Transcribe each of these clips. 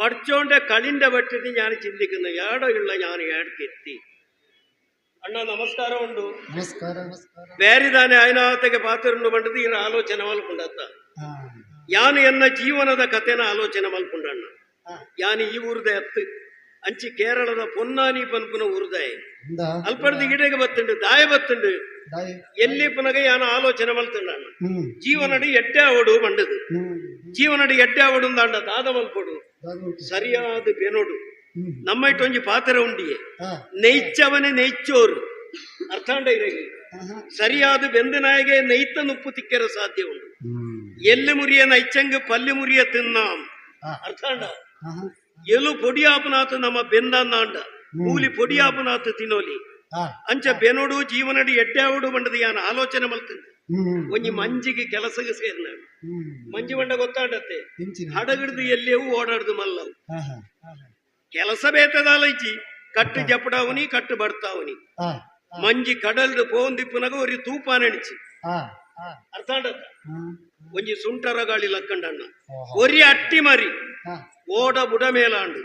പഠിച്ചോന്റെ കളിന്റെ പറ്റിട്ട് ഞാൻ ചിന്തിക്കുന്നു ഏടെയുള്ള ഞാൻ ഏടക്കെത്തി ಅಣ್ಣ ನಮಸ್ಕಾರ ಉಂಟು ನಮಸ್ಕಾರ ನಮಸ್ಕಾರ ಬೇರಿದಾನೆ ಐನಾತಕ್ಕೆ ಪಾತ್ರ ಬಂಡದು ಈ ಆಲೋಚನೆ ಮಲ್ಕೊಂಡತ್ತ ಹಾ ಯಾನು ಎನ್ನ ಜೀವನದ ಕಥೆನ ಆಲೋಚನೆ ಮಲ್ಕೊಂಡಣ್ಣ ಹಾ. ಯಾನು ಈ ಊರ್ದ ಎತ್ತು ಅಂಚಿ ಕೇರಳದ ಪೊನ್ನಾನಿ ಪನ್ಪುನ ಊರ್ದಾಯ ಇಂದ ಅಲ್ಪಡ್ದು ಗಿಡಗೆ ಬತ್ತುಂಡು ದಾಯ ಬತ್ತುಂಡು ದಾಯಿ ಎಲ್ಲಿ ಪುನಗ ಯಾನು ಆಲೋಚನೆ ಮಲ್ತುಂಡಣ್ಣ ಹ್ಮ್ ಜೀವನಡಿ ಎಡ್ಡೆ ಅವಡು ಬಂಡದು ಹ್ಮ್ ಜೀವನಡಿ ಎಡ್ಡೆ ಅವಡು ಅಂದ ದಾದ ಮಲ್ಪೊಡು ದಾಗುಂಟು ಸರಿಯಾದ ಬೇನೋಡು ನಮ್ಮ ಒಂಜಿ ಪಾತ್ರ ಉಂಡಿಯೆ. ನೈಚವನೆ ನೈಚೋರು ಅರ್ಥಾಂಡ ಇರಲಿ. ಸರಿಯಾದ ಬೆಂದನಾಯಗೆ ನೈತ ನುಪ್ಪು ತಿಕ್ಕರ ಸಾಧ್ಯ ಉಂಟು. ಎಲ್ಲಿ ಮುರಿಯ ನೈಚಂಗ ಪಲ್ಲಿ ಮುರಿಯ ತಿನ್ನಾಂ. ಅರ್ಥಾಂಡ? ಎಲು ಪೊಡಿಯಾಪನಾಥ ನಮ್ಮ ಬೆಂದಾಂಡ ಮೂಲಿ ಪೊಡಿಯಾಪನಾಥ ತಿನ್ನೋಲಿ. ಅಂಚ ಬೆನೋಡು ಜೀವನಡಿ ಎಡ್ಡಾವಡು ಮಂಡದ ಯಾನ ಆಲೋಚನೆ ಮಲ್ತಂತೆ. ಒಂಜಿ ಮಂಜಿಗೆ ಕೆಲಸಗೆ ಸೇರ್ನಾಡು ಮಂಜು ಬಂಡ ಗೊತ್ತಾಡತ್ತೆ. ಹಡಗಿಡ್ದು ಎಲ್ಲೇವು ಓಡಾಡ್ದು ಮಲ್ಲವು. ಕೆಲಸ ಬೇತದಾಲೈಚಿ ಕಟ್ಟು ಜಪಡಾವನಿ ಕಟ್ಟು ಬಡ್ತಾವನಿ. ಮಂಜಿ ಕಡಲ್ಡು ಪೋಂದಿಪ್ಪುನಗ ಒರಿ ತೂಪ ನೆನಚಿ ಅರ್ಥ ಒಂಜಿ ಸುಂಟರ ಗಾಳಿ ಲಕ್ಕಂಡಣ್ಣ. ಒರಿ ಅಟ್ಟಿ ಮರಿ. ಓಡ ಬುಡ ಮೇಲಾಂಡು.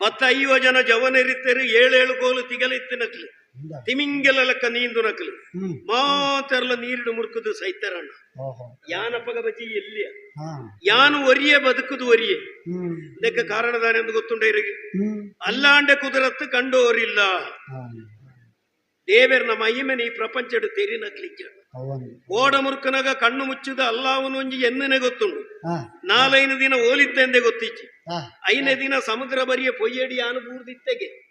ಪತ್ತ ಐವ ಜನ ಜವನರಿತ್ತರು ಏಳೇಳು ಗೋಲು ತಿಗಲಿತ್ತಿನಕ್ಲು ಇಂದ ತಿಮಿಂಗಲ ಲೆಕ್ಕ ನೀಂದು ನಕಲಿ. ಮಾತೆರ್ಲ ನೀರಿಡು ಮುರುಕುದು ಸೈತರಣ್ಣ. ಯಾನಪ್ಪಗ ಬಜಿ ಎಲ್ಲಿಯ? ಯಾನು ಒರಿಯೇ ಬದುಕುದು ಒರಿಯೇ. ಇದಕ್ಕೆ ಕಾರಣದಾನೆಂದು ಗೊತ್ತುಂಡ ಇರಿಗೆ? ಅಲ್ಲಾಂಡ ಕುದುರತ್ತು ಕಂಡೋರಿಲ್ಲ. ದೇವರ ನಮ್ಮ ಮಹಿಮೆನ ಈ ಪ್ರಪಂಚಡು ತೆರಿ ಅವನು ಓಡ ಮುರುಕನಾಗ ಕಣ್ಣು ಮುಚ್ಚುದ ಅಲ್ಲಾವನು ಒಂಜಿ ಎನ್ನನೆ ಗೊತ್ತುಂಡು. ಹಾ. ನಾಲೈನು ದಿನ ಓಲಿತ್ತೆಂದೆ ಗೊತ್ತಿಚ್ಚಿ ಐನೇ ದಿನ ಸಮುದ್ರ ಬರಿಯ ಪೊಯ್ಯಡಿ ಯಾನು ಬೂರ್ದಿತ್ತೆಗೆ.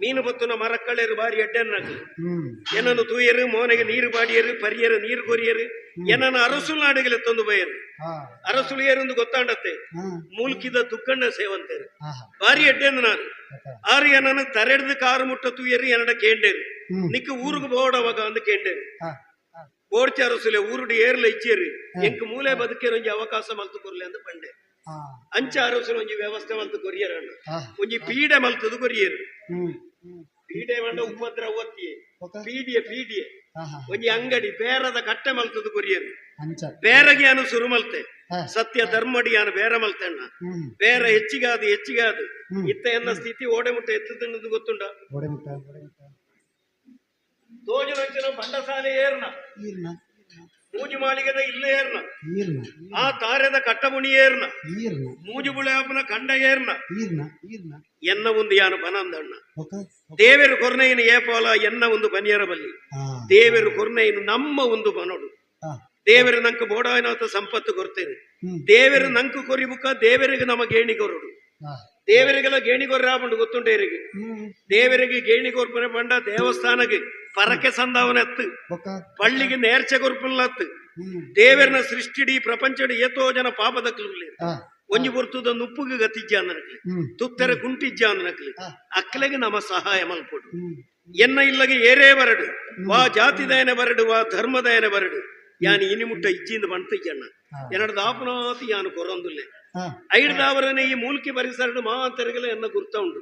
ಮೀನು ಬತ್ತುನ ಮರಕ್ಕಳೆರು ಬಾರಿ ಎಡ್ಡೆನ್ನಕ್ಲು ಹ್ಮ್ ಏನನ್ನು ತೂಯರು ಮೋನೆಗೆ ನೀರು ಬಾಡಿಯರು ಪರಿಯರು ನೀರು ಕೊರಿಯರು ಏನನ್ನು ಅರಸುಲು ನಾಡಿಗೆ ತಂದು ಬಯರು ಹಾ ಅರಸುಲು ಏರೆಂದು ಗೊತ್ತಾಂಡತ್ತೆ ಹಾ ಮೂಲ್ಕಿದ ದುಕ್ಕಣ್ಣ ಸೇವಂತೇರು ಆಹಾ ಬಾರಿ ಎಡ್ಡೆಂದು ನಾನು ಕಥ ಆರು ಏನನ್ನು ತರೆಡ್ದು ಕಾರು ಮುಟ್ಟ ತೂಯರು ಏನಡ ಕೇಂಡೇರು ಹ್ಮ್ ನಿಕ್ಕ ಊರಿಗೆ ಬೋಡವಾಗ ಅಂದು ಕೇಂಡೇರು ಹಾ ಹಾ ಬೋಡ್ಚ ಅರಸುಲೆ ಊರುಡು ಏರ್ಲ ಇಚ್ಚೇರು ಎಂಕ್ ಮೂಲೆ ಬದುಕೇರು ಒಂಜಿ ಅವಕಾಶ ಮಲ್ತು ಕೊರ್ಲೆ ಅಂದು ಪಂಡೆ ಹಾ ಅಂಚ ಅರಸುಲು ಒಂಜಿ ವ್ಯವಸ್ಥೆ ಮಲ್ತು ಕೊರಿಯರ್ ಅಣ್ಣ ಒಂಜಿ ಪೀಡೆ ಮಲ್ತದು ಕೊರಿಯರು. ಪೀಡೆ ಮಂಡ ಉಪದ್ರ ಒತ್ತಿಯೆ ಪೀಡಿಯ ಪೀಡಿಯೆ ಒಂಜಿ ಅಂಗಡಿ ಬೇರದ ಕಟ್ಟೆ ಮಲ್ತದು ಕೊರಿಯರು. ಬೇರಗೆ ಅನು ಸುರು ಮಲ್ತೆ. ಸತ್ಯ ಧರ್ಮಡಿ ಅನು ಬೇರೆ ಮಲ್ತಣ್ಣ ಬೇರೆ ಹೆಚ್ಚಿಗಾದು ಹೆಚ್ಚಿಗಾದು. ಇತ್ತ ಎನ್ನ ಸ್ಥಿತಿ ಓಡೆ ಮುಟ್ಟ ಎತ್ತುದನ್ನದು ಗೊತ್ತುಂಡ ತೋಜನಂಚಿನ ಬಂಡಸಾಲೆ ಏರ್ನ. ಮೂಜಿ ಮಾಳಿಗೆದ ಇಲ್ಲ ಏರ್ನ. ಈರ್ನ ಆ ತಾರದ ಕಟ್ಟಮುಣಿ ಏರ್ನ. ಈರ್ನ ಮೂಜಿ ಬುಳೆಯಪ್ಪನ ಕಂಡ ಏರ್ನ. ಈರ್ನ ಈರ್ನ ಎನ್ನ ಒಂದು ಯಾನು ಬನಂದಣ್ಣ ದೇವರು ಕೊರ್ನೆಯಿನ ಏಪೋಲ ಎನ್ನ ಒಂದು ಬನಿಯರ ಬಲ್ಲಿ. ದೇವರು ಕೊರ್ನೆಯಿನ ನಮ್ಮ ಒಂದು ಬನೋಡು. ದೇವರು ನಂಕು ಬೋಡಾಯನಾಥ ಸಂಪತ್ತು ಕೊರ್ತೇನೆ ದೇವರ ನಂಕು ಕೊರಿಬುಕ ದೇವರಿಗೆ ನಮ್ಮ ಗೇಣಿ ಕೊರಡು. ದೇವರಿಗೆಲ್ಲ ಗೇಣಿ ಕೊರ್ರ ಬಂಡು ಗೊತ್ತುಂಟೆ ಹ್ಮ್. ದೇವರಿಗೆ ಗೇಣಿ ಕೊರ್ಪನೆ ಬಂಡ ದೇವಸ್ಥಾನಕ್ಕೆ ಪರಕೆ ಸಂದಾವನೆತ್ತು ಅತ್ತು. ಪಳ್ಳಿಗೆ ನೇರ್ಚೆ ಕೊರ್ಪುಲ್ಲತ್ತು ಹ್ಮ್. ದೇವರನ ಸೃಷ್ಟಿಡಿ ಪ್ರಪಂಚಡಿ ಏತೋ ಜನ ಪಾಪದ ಕ್ಲುಲಿ ಒಂಜಿ ಬರ್ತದ ನುಪ್ಪುಗೆ ಗತಿಜ್ಜ ಅಂದನಕ್ಲಿ ತುತ್ತರ ಗುಂಟಿಜ್ಜ ಹಾ. ಅಕ್ಕಲೆಗೆ ನಮ್ಮ ಸಹಾಯ ಮಲ್ಪಡು. ಎನ್ನ ಇಲ್ಲಗೆ ಏರೇ ಬರಡು. ವಾ ಜಾತಿದಯನ ಬರಡು ವಾ ಧರ್ಮದಯನ ಬರಡು. ಯಾನ್ ಇನಿ ಮುಟ್ಟ ಇಜ್ಜಿಂದ ಬಂತಿಜ್ಜಣ್ಣ ಎರಡು ದಾಪನಾತಿ ಯಾನು ಕೊರೊಂದುಲ್ಲೆ. ಐಡ್ದಾವರನೆ ಈ ಮೂಲ್ಕಿ ಪರಿಸರಡು ಮಾತರಿಗಲ ಎನ್ನ ಗುರ್ತ ಉಂಡು.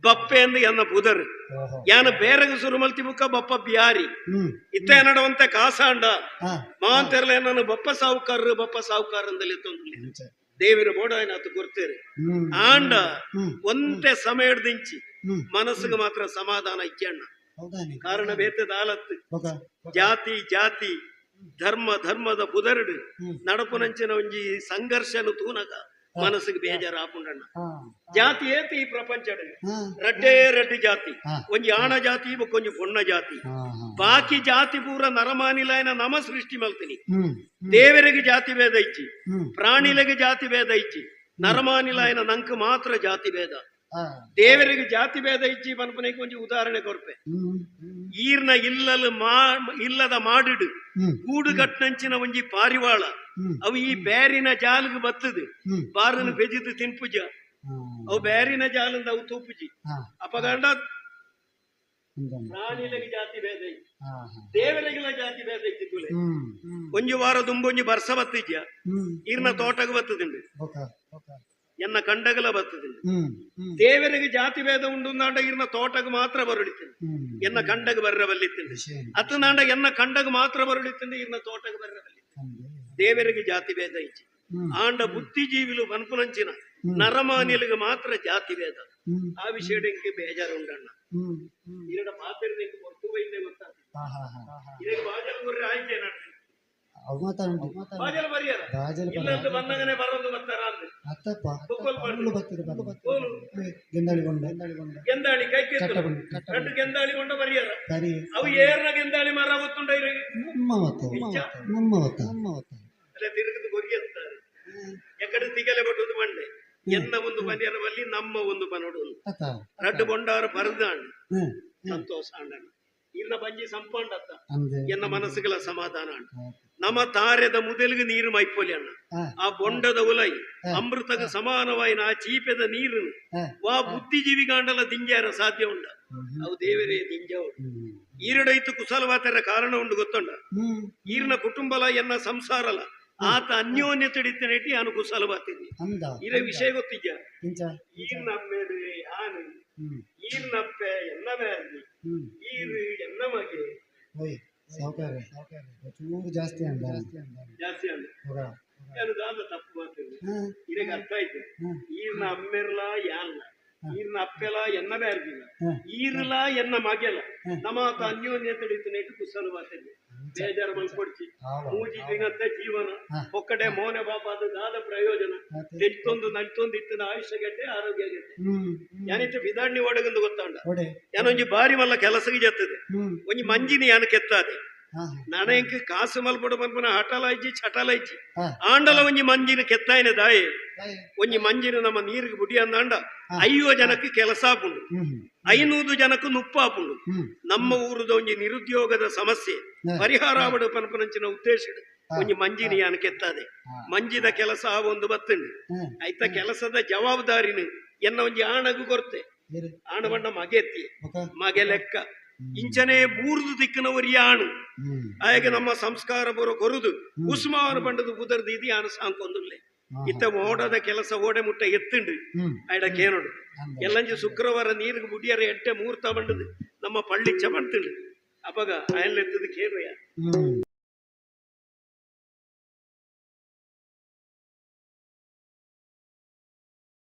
ಬಪ್ಪೆ ಎಂದು ಎನ್ನ ಬುದರ್ ಯಾನ ಬೇರೆಗ ಸುರುಮಲ್ತಿ ಬುಕ್ಕ ಬಪ್ಪ ಬ್ಯಾರಿ. ಇತ್ತ ಎನ್ನಡವಂತೆ ಕಾಸಾಂಡ. ಮಾಂತೆರ್ಲ ಎನ್ನನು ಬಪ್ಪ ಸಾವುಕಾರರು ಬಪ್ಪ ಸಾವುಕಾರ ಅಂದಲ್ಲಿ ತಂದು ಬೋಡ ಬೋಡಾಯನಾತು ಗುರ್ತೇರು. ಆಂಡ ಒಂದೇ ಒಂತೆ ಸಮಯಡ್ದಿಂಚಿ ಹ್ಮ್. ಮನಸ್ಸಿಗೆ ಮಾತ್ರ ಸಮಾಧಾನ ಇಕ್ಕಣ್ಣ ಕಾರಣ ಬೇತದ ಆಲತ್ತು ಜಾತಿ ಜಾತಿ. ಧರ್ಮ ಧರ್ಮದ ಬುದರ್ಡು. ನಡಪುನಂಚಿನ ಒಂಜಿ ಸಂಘರ್ಷನು ತೂನಗ. ಮನಸ್ಸಿಗೆ ಬೇಜಾರು ಹಾಕೊಂಡಣ್ಣ. ಜಾತಿ ಏತಿ ಈ ಪ್ರಪಂಚಡ್ ರಡ್ಡೇ ರಡ್ಡು ಜಾತಿ. ಒಂಜಿ ಆಣ ಜಾತಿ ಬೊಕ್ಕೊಂಜಿ ಬೊಣ್ಣ ಜಾತಿ. ಬಾಕಿ ಜಾತಿ ಪೂರ ನರಮಾನಿಲಾಯನ ನಮ ಸೃಷ್ಟಿ ಮಲ್ತೀನಿ ದೇವರಿಗೆ ಜಾತಿ ಭೇದ ಇಚ್ಚಿ ಹ್ಮ್. ಜಾತಿ ಭೇದ ಇಚ್ಚಿ ನರಮಾನಿಲಾಯನ ನಂಕ್ ಮಾತ್ರ ಜಾತಿ ಭೇದ. ದೇವರಿಗೆ ಜಾತಿ ಭೇದ ಇಚ್ಚಿ ಪನ್ಪನೆಗೆ ಒಂಜಿ ಉದಾಹರಣೆ ಕೊರ್ಪೆ ಈರ್ನ ಇಲ್ಲಲು ಮಾ ಇಲ್ಲದ ಮಾಡಿಡು ಕೂಡು ಗೂಡು ಗಟ್ನಂಚಿನ ಒಂಜಿ ಪಾರಿವಾಳ ಅವು ಈ ಬ್ಯಾರಿನ ಜಾಲಿಗೆ ಬತ್ತದು. ಹ್ಮ್. ಬಾರನು ಬೆಜಿದು ತಿನ್ಪುಜ. ಅವು ಬ್ಯಾರಿನ ಜಾಲಿಂದ ಅವು ತೂಪುಜಿ. ಅಪಗಂಡ. ಪ್ರಾಣಿಲೆಗೆ ಜಾತಿ ಭೇದ ಹಾ ದೇವರಿಗೆಲ್ಲ ಜಾತಿ ಭೇದ ಇಚ್ಚಿ ತುಲೆ ಹ್ಮ್. ಹ್ಮ್ ಒಂಜಿ ವಾರ ದುಂಬೊಂಜಿ ಬರ್ಸ ಬತ್ತಿಜ್ಯ ಹ್ಮ್. ಈರ್ನ ತೋಟಗೆ ಬತ್ತದುಂಡು. ಎನ್ನ ಕಂಡಗಲ ಬರ್ತದಿಲ್ಲ ದೇವರಿಗೆ ಜಾತಿ ಭೇದ ಉಂಡು ನಾಂಡ ಇರ್ನ ತೋಟಗ ಮಾತ್ರ ಬರುಳಿತೀನಿ ಎನ್ನ ಕಂಡಗ ಬರ್ರ ಬಲ್ಲಿತ್ತಿಂಡು ವಿಷಯ ಅತ್ತು ನಾಂಡ ಎನ್ನ ಕಂಡಗ ಮಾತ್ರ ಬರುಳಿತೀನಿ ಇರ್ನ ತೋಟಗ ಬರ್ರ ಬಲ್ಲಿ ಹಂಗೆ ದೇವರಿಗೆ ಜಾತಿ ಭೇದ ಇಚ್ಚಿ ಆಂಡ ಬುದ್ಧಿಜೀವಿಲು ಮನ್ಪುನಂಚಿನ ನರಮಾನಿಲಿಗೆ ಮಾತ್ರ ಜಾತಿ ಭೇದ. ಆ ವಿಷಯಕ್ಕೆ ಬೇಜಾರು ಉಂಡಣ್ಣ ಇರಡ ಪಾತ್ರ ಹೊರತು ಬೈಂದೆ ಗೊತ್ತಾಗ್ತದೆ ಇದಕ್ಕೆ ಬಾಜಲ್ ಗುರ್ರೆ ಆಯ್ಕೆ ಅತ್ತಪ್ಪ ಗೆಂದಾಳಿ ಗೆಂದಾಳಿ ಗೊಂಡ ಗೆಂದಾಳಿ ಕೈ ಕೆತ್ತು. ಕಟ್ಟಬಂಡು ಕಟ್ಟ రెండు ಗೆಂದಾಳಿ ಕೊಂಡ ಬರಿಯಾರ ಸರಿ ಅವು ಏರ್ನ ಗೆಂದಾಳಿ ಮರ ಗೊತ್ತುಂಡ ಇರಗೆ ನಮ್ಮ ಹೊತ್ತ ನಮ್ಮ ಹೊತ್ತ ನಮ್ಮ ಹೊತ್ತ ಅಲ್ಲ ತಿರುಗದು ಗೊರಿ ಎಕಡೆ ತಿಗಲೆ ಬಟ್ಟುದು ಎನ್ನ ಒಂದು ಬನಿಯರ ಬಲ್ಲಿ ನಮ್ಮ ಒಂದು ಬನಡು ರಡ್ಡು ಬೊಂಡಾರ ಬರದಾಂಡ್ ಸಂತೋಷ ಅಣ್ಣ ಇನ್ನ ಬಂಜಿ ಸಂಪಂಡ ಎನ್ನ ಮನಸ್ಸುಗಳ ಸಮಾಧಾನ ಅಣ್ಣ. ನಮ್ಮ ತಾರೆದ ಮುದಲಿಗೆ ನೀರು ಮೈಪೋಲಿ ಅಣ್ಣ. ಆ ಬೊಂಡದ ಉಲೈ ಅಮೃತಗ ಸಮಾನವಾಯಿನ ಆ ಚೀಪೆದ ನೀರು. ವಾ ಬುದ್ಧಿಜೀವಿ ಗಾಂಡಲ ದಿಂಗ್ಯಾರ ಸಾಧ್ಯ ಉಂಡ. ಅವು ದೇವರೇ ದಿಂಜವು ಈರಡೈತು ಕುಶಲವಾತರ ಕಾರಣ ಉಂಡು ಗೊತ್ತುಂಡ? ಈರಿನ ಕುಟುಂಬಲ ಎನ್ನ ಸಂಸಾರಲ? ಆತ ಅನ್ಯೋನ್ಯ ತಡಿತನೇಟಿ ಅನು ಕುಶಲವಾತೀನಿ ಇರ ವಿಷಯ ಗೊತ್ತಿದ್ಯಾ? ಈರ್ನ ಯಾನು? ಹ್ಮ್. ಈರ್ನಪ್ಪೆ ಎಲ್ಲವೇ ಅಲ್ಲಿ. ಈರ್ ಈರು ಎನ್ನ ಮಗೆ ಓಯ್ ಸಾವುಕಾರ. ಚೂರು ಜಾಸ್ತಿ ಅಂದ. ಜಾಸ್ತಿ ಅಂದ. ಜಾಸ್ತಿ ಅಂದ. ತಪ್ಪು ಮಾತಿಲ್ಲ ಇದಕ್ಕೆ ಅರ್ಥ ಆಯ್ತು. ಈರ್ನ ಅಮ್ಮಿರ್ಲ ಯಾರ್ಲ? ಈರ್ನ ಅಪ್ಪೆಲ ಎನ್ನ ಬ್ಯಾರ್ಗಿಲ್ಲ ಹಾ. ಈರ್ಲ ಎನ್ನ ಮಗೆಲ ನಮಾತ ಅನ್ಯೋನ್ಯ ಕುಸಲು ಕುಶಲವಾತೀನಿ ಬೇಜಾರು ಮಲ್ಕೊಡ್ಚಿ ಆವ ಮೂಜಿ ದಿನದ ಜೀವನ. ಒಕ್ಕಡೆ ಮೌನ ಬಾಪಾದ ದಾದ ಪ್ರಯೋಜನ? ತೆತ್ತೊಂದು ನಲ್ತೊಂದು ಇತ್ತಿನ ಆಯುಷ್ಯ ಗೆಡ್ಡೆ ಆರೋಗ್ಯ ಗೆಡ್ಡೆ ಯಾನಿತ್ತು ಬಿದಾಣಿ ಒಡಗಂದು ಗೊತ್ತಾಂಡ ಯಾನೊಂಜಿ ಬಾರಿ ಮಲ್ಲ ಕೆಲಸಗೆ ಜತ್ತದೆ ಒಂಜಿ ಮಂಜಿನಿ ಯಾನ ಕೆತ್ತಾದೆ? ನನಗೆ ಕಾಸು ಮಲ್ಪಡ ಮಲ್ಪನ ಐಜಿ ಚಟಲ ಐಜಿ ಆಂಡಲ ಒಂಜಿ ಮಂಜಿನ ಕೆತ್ತಾಯಿನ ದಾಯೆ. ಒಂಜಿ ಮಂಜಿನ ನಮ್ಮ ನೀರಿಗೆ ಬುಡಿ ಅಂದಾಂಡ. ಅಯ್ಯೋ ಜನಕ್ಕೆ ಕೆಲಸ ಆಪುಂಡು. ಐನೂರು ಜನಕ್ಕೆ ನುಪ್ಪಾಪುಂಡು ನಮ್ಮ ಊರದ ಒಂಜಿ ನಿರುದ್ಯೋಗದ ಸಮಸ್ಯೆ. ಪರಿಹಾರ ಆವಡು ಪನಪನಂಚಿನ ಉದ್ದೇಶ ಒಂಜಿ ಮಂಜಿನ ಯಾನ ಕೆತ್ತಾದೆ. ಮಂಜಿದ ಕೆಲಸ ಆ ಒಂದು ಬತ್ತಂಡು ಐತ ಕೆಲಸದ ಜವಾಬ್ದಾರಿನ ಎನ್ನ ಒಂಜಿ ಆಣಗು ಕೊರ್ತೆ. ಆಣವಣ್ಣ ಆಣ ಬಣ್ಣ ಮಗೆ? ಒಕ ಮಗೆ ಲೆಕ್ಕ. ಇಂಚನೆ ಬೂರ್ದು ದಿಕ್ಕಿನವರಿ ಆಣು. ಹ್ಮ್. ನಮ್ಮ ಸಂಸ್ಕಾರ ಬರೋ ಕೊರುದು. ಉಸ್ಮಾನ ಬಂಡದು ಕುದರ್ದು ಇದು ಯಾನ ಸಾಂಕೊಂದುಲ್ಲೆ ಇತ್ತ ಓಡದ ಕೆಲಸ ಓಡೆ ಮುಟ್ಟ ಎತ್ತುಂಡು ಆಯ್ಡ ಕೇನೋಡು ಎಲ್ಲಂಜಿ ಶುಕ್ರವಾರ ನೀರಿಗೆ ಮುಡಿಯರೆ ಎಟ್ಟೆ ಮೂರ್ತ ಬಂಡದು. ನಮ್ಮ ಪಳ್ಳಿ ಚಮಣ್ತುಂಡು ಅಪಗ ಅಯಲ್ ಎತ್ತದು